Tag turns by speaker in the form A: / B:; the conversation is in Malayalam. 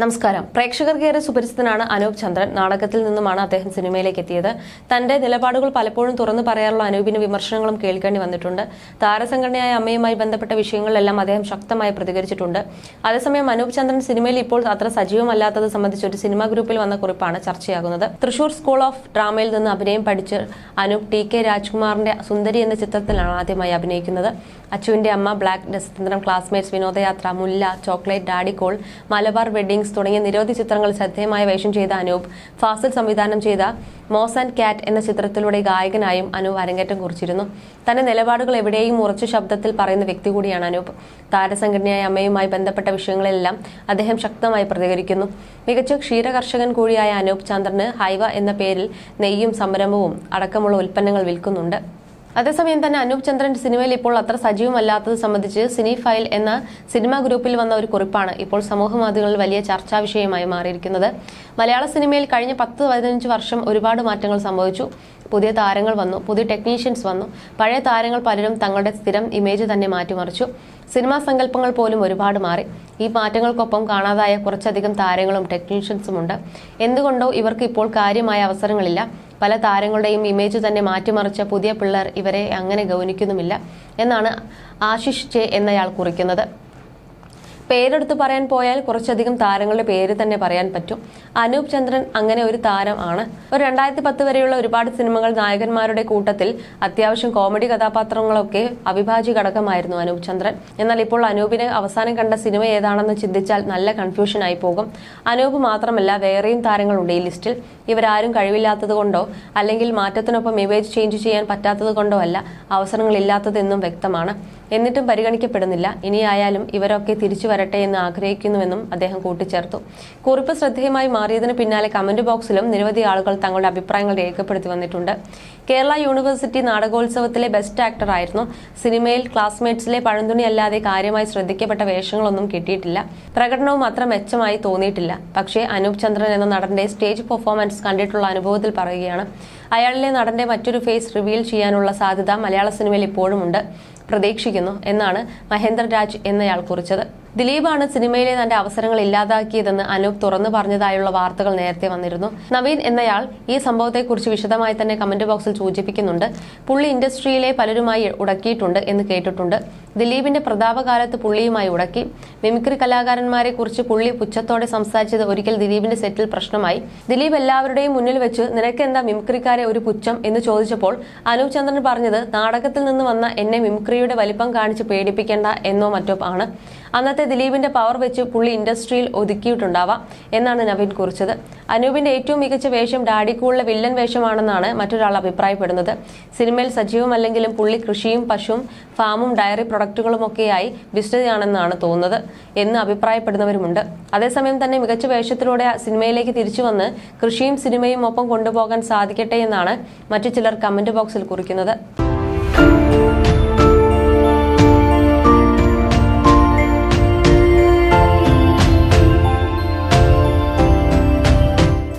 A: നമസ്കാരം. പ്രേക്ഷകർക്ക് ഏറെ സുപരിചിതനാണ് അനൂപ് ചന്ദ്രൻ. നാടകത്തിൽ നിന്നുമാണ് അദ്ദേഹം സിനിമയിലേക്ക് എത്തിയത്. തന്റെ നിലപാടുകൾ പലപ്പോഴും തുറന്നു പറയാറുള്ള അനൂപിന് വിമർശനങ്ങളും കേൾക്കേണ്ടി വന്നിട്ടുണ്ട്. താരസംഘടനയായ അമ്മയുമായി ബന്ധപ്പെട്ട വിഷയങ്ങളിലെല്ലാം അദ്ദേഹം ശക്തമായി പ്രതികരിച്ചിട്ടുണ്ട്. അതേസമയം അനൂപ് ചന്ദ്രൻ സിനിമയിൽ ഇപ്പോൾ അത്ര സജീവമല്ലാത്തത് സംബന്ധിച്ച് ഒരു സിനിമാ ഗ്രൂപ്പിൽ വന്ന കുറിപ്പാണ് ചർച്ചയാകുന്നത്. തൃശൂർ സ്കൂൾ ഓഫ് ഡ്രാമയിൽ നിന്ന് അഭിനയം പഠിച്ച് അനൂപ് ടി കെ രാജ്കുമാറിന്റെ സുന്ദരി എന്ന ചിത്രത്തിലാണ് ആദ്യമായി അഭിനയിക്കുന്നത്. അച്ചുവിന്റെ അമ്മ black ഡെസ്തന്ത്രം classmates Vinodayathra Mulla chocolate daddy cool Malabar weddings തുടങ്ങിയ നിരവധി ചിത്രങ്ങൾ ശ്രദ്ധേയമായ വേഷം ചെയ്ത അനൂപ് ഫാസിൽ സംവിധാനം ചെയ്ത മോസ് ആൻഡ് കാറ്റ് എന്ന ചിത്രത്തിലൂടെ ഗായകനായും അനൂപ് അരങ്ങേറ്റം കുറിച്ചിരുന്നു. തന്റെ നിലപാടുകൾ എവിടെയും ഉറച്ച ശബ്ദത്തിൽ പറയുന്ന വ്യക്തി കൂടിയാണ് അനൂപ്. താരസംഘടനയായ അമ്മയുമായി ബന്ധപ്പെട്ട വിഷയങ്ങളെല്ലാം അദ്ദേഹം ശക്തമായി പ്രതികരിക്കുന്നു. മികച്ച ക്ഷീരകർഷകൻ കൂടിയായ അനൂപ് ചന്ദ്രന് ഹൈവ എന്ന പേരിൽ നെയ്യും സംരംഭവും അടക്കമുള്ള ഉൽപ്പന്നങ്ങൾ വിൽക്കുന്നുണ്ട്. അതേസമയം തന്നെ അനൂപ് ചന്ദ്രൻ സിനിമയിൽ ഇപ്പോൾ അത്ര സജീവമല്ലാത്തത് സംബന്ധിച്ച് സിനി ഫയൽ എന്ന സിനിമാ ഗ്രൂപ്പിൽ വന്ന ഒരു കുറിപ്പാണ് ഇപ്പോൾ സമൂഹ മാധ്യമങ്ങളിൽ വലിയ ചർച്ചാ വിഷയമായി മാറിയിരിക്കുന്നത്. മലയാള സിനിമയിൽ കഴിഞ്ഞ പത്ത് പതിനഞ്ച് വർഷം ഒരുപാട് മാറ്റങ്ങൾ സംഭവിച്ചു. പുതിയ താരങ്ങൾ വന്നു പുതിയ ടെക്നീഷ്യൻസ് വന്നു. പഴയ താരങ്ങൾ പലരും തങ്ങളുടെ സ്ഥിരം ഇമേജ് തന്നെ മാറ്റിമറിച്ചു. സിനിമാ സങ്കല്പങ്ങൾ പോലും ഒരുപാട് മാറി. ഈ മാറ്റങ്ങൾക്കൊപ്പം കാണാതായ കുറച്ചധികം താരങ്ങളും ടെക്നീഷ്യൻസും ഉണ്ട്. എന്തുകൊണ്ടോ ഇവർക്ക് ഇപ്പോൾ കാര്യമായ അവസരങ്ങളില്ല. പല താരങ്ങളുടെയും ഇമേജ് തന്നെ മാറ്റിമറിച്ച പുതിയ പിള്ളേർ ഇവരെ അങ്ങനെ ഗൗനിക്കുന്നുമില്ല എന്നാണ് ആശിഷ് ചെ എന്നയാൾ കുറിക്കുന്നത്. പേരെടുത്ത് പറയാൻ പോയാൽ കുറച്ചധികം താരങ്ങളുടെ പേര് തന്നെ പറയാൻ പറ്റും. അനൂപ് ചന്ദ്രൻ അങ്ങനെ ഒരു താരം ആണ്. ഒരു രണ്ടായിരത്തി പത്ത് വരെയുള്ള ഒരുപാട് സിനിമകൾ നായകന്മാരുടെ കൂട്ടത്തിൽ അത്യാവശ്യം കോമഡി കഥാപാത്രങ്ങളൊക്കെ അവിഭാജ്യ ഘടകമായിരുന്നു അനൂപ് ചന്ദ്രൻ. എന്നാൽ ഇപ്പോൾ അനൂപിനെ അവസാനം കണ്ട സിനിമ ഏതാണെന്ന് ചിന്തിച്ചാൽ നല്ല കൺഫ്യൂഷൻ ആയി പോകും. അനൂപ് മാത്രമല്ല വേറെയും താരങ്ങളുണ്ട് ഈ ലിസ്റ്റിൽ. ഇവരാരും കഴിവില്ലാത്തത് കൊണ്ടോ അല്ലെങ്കിൽ മാറ്റത്തിനൊപ്പം ഇമേജ് ചേഞ്ച് ചെയ്യാൻ പറ്റാത്തത് കൊണ്ടോ അല്ല അവസരങ്ങളില്ലാത്തതെന്നും വ്യക്തമാണ്. എന്നിട്ടും പരിഗണിക്കപ്പെടുന്നില്ല. ഇനിയായാലും ഇവരൊക്കെ തിരിച്ചു വരട്ടെ എന്ന് ആഗ്രഹിക്കുന്നുവെന്നും അദ്ദേഹം കൂട്ടിച്ചേർത്തു. കുറിപ്പ് ശ്രദ്ധേയമായി മാറിയതിന് പിന്നാലെ കമന്റ് ബോക്സിലും നിരവധി ആളുകൾ തങ്ങളുടെ അഭിപ്രായങ്ങൾ രേഖപ്പെടുത്തി വന്നിട്ടുണ്ട്. കേരള യൂണിവേഴ്സിറ്റി നാടകോത്സവത്തിലെ ബെസ്റ്റ് ആക്ടർ ആയിരുന്നു. സിനിമയിൽ ക്ലാസ്മേറ്റ്സിലെ പഴന്തുണി അല്ലാതെ കാര്യമായി ശ്രദ്ധിക്കപ്പെട്ട വേഷങ്ങളൊന്നും കിട്ടിയിട്ടില്ല. പ്രകടനവും അത്ര മെച്ചമായി തോന്നിയിട്ടില്ല. പക്ഷേ അനൂപ് ചന്ദ്രൻ എന്ന നടന്റെ സ്റ്റേജ് പെർഫോമൻസ് കണ്ടിട്ടുള്ള അനുഭവത്തിൽ പറയുകയാണ് അയാളിലെ നടന്റെ മറ്റൊരു ഫേസ് റിവീൽ ചെയ്യാനുള്ള സാധ്യത മലയാള സിനിമയിൽ ഇപ്പോഴുമുണ്ട് പ്രതീക്ഷിക്കുന്നു എന്നാണ് മഹേന്ദ്രരാജ് എന്നയാൾ കുറിച്ചത്. ദിലീപാണ് സിനിമയിലെ തന്റെ അവസരങ്ങൾ ഇല്ലാതാക്കിയതെന്ന് അനൂപ് തുറന്നു പറഞ്ഞതായുള്ള വാർത്തകൾ നേരത്തെ വന്നിരുന്നു. നവീൻ എന്നയാൾ ഈ സംഭവത്തെക്കുറിച്ച് വിശദമായി തന്നെ കമന്റ് ബോക്സിൽ സൂചിപ്പിക്കുന്നുണ്ട്. പുള്ളി ഇൻഡസ്ട്രിയിലെ പലരുമായി ഉടക്കിയിട്ടുണ്ട് എന്ന് കേട്ടിട്ടുണ്ട്. ദിലീപിന്റെ പ്രതാപകാലത്ത് പുള്ളിയുമായി ഉടക്കി. മിമിക്രി കലാകാരന്മാരെ കുറിച്ച് പുള്ളി പുച്ഛത്തോടെ സംസാരിച്ചത് ഒരിക്കൽ ദിലീപിന്റെ സെറ്റിൽ പ്രശ്നമായി. ദിലീപ് എല്ലാവരുടെയും മുന്നിൽ വെച്ച് നിനക്കെന്താ മിമിക്രിക്കാരെ ഒരു പുച്ഛം? എന്ന് ചോദിച്ചപ്പോൾ അനൂപ് ചന്ദ്രൻ പറഞ്ഞത് നാടകത്തിൽ നിന്ന് വന്ന എന്നെ മിമിക്രിയുടെ വലിപ്പം കാണിച്ച് പേടിപ്പിക്കേണ്ട എന്നോ മറ്റോ ആണ്. അന്നത്തെ ദിലീപിന്റെ പവർ വെച്ച് പുള്ളി ഇൻഡസ്ട്രിയിൽ ഒതുക്കിയിട്ടുണ്ടാവാം എന്നാണ് നവീൻ കുറിച്ചത്. അനൂപിന്റെ ഏറ്റവും മികച്ച വേഷം ഡാഡിക്കൂളിലെ വില്ലൻ വേഷമാണെന്നാണ് മറ്റൊരാൾ അഭിപ്രായപ്പെടുന്നത്. സിനിമയിൽ സജീവമല്ലെങ്കിലും പുള്ളി കൃഷിയും പശുവും ഫാമും ഡയറി പ്രൊഡക്റ്റുകളുമൊക്കെയായി ബിസിനസ്സാണെന്നാണ് തോന്നുന്നത് എന്ന് അഭിപ്രായപ്പെടുന്നവരുമുണ്ട്. അതേസമയം തന്നെ മികച്ച വേഷത്തിലൂടെ സിനിമയിലേക്ക് തിരിച്ചു വന്ന് കൃഷിയും സിനിമയും ഒപ്പം കൊണ്ടുപോകാൻ സാധിക്കട്ടെ എന്നാണ് മറ്റു ചിലർ കമന്റ് ബോക്സിൽ കുറിക്കുന്നത്.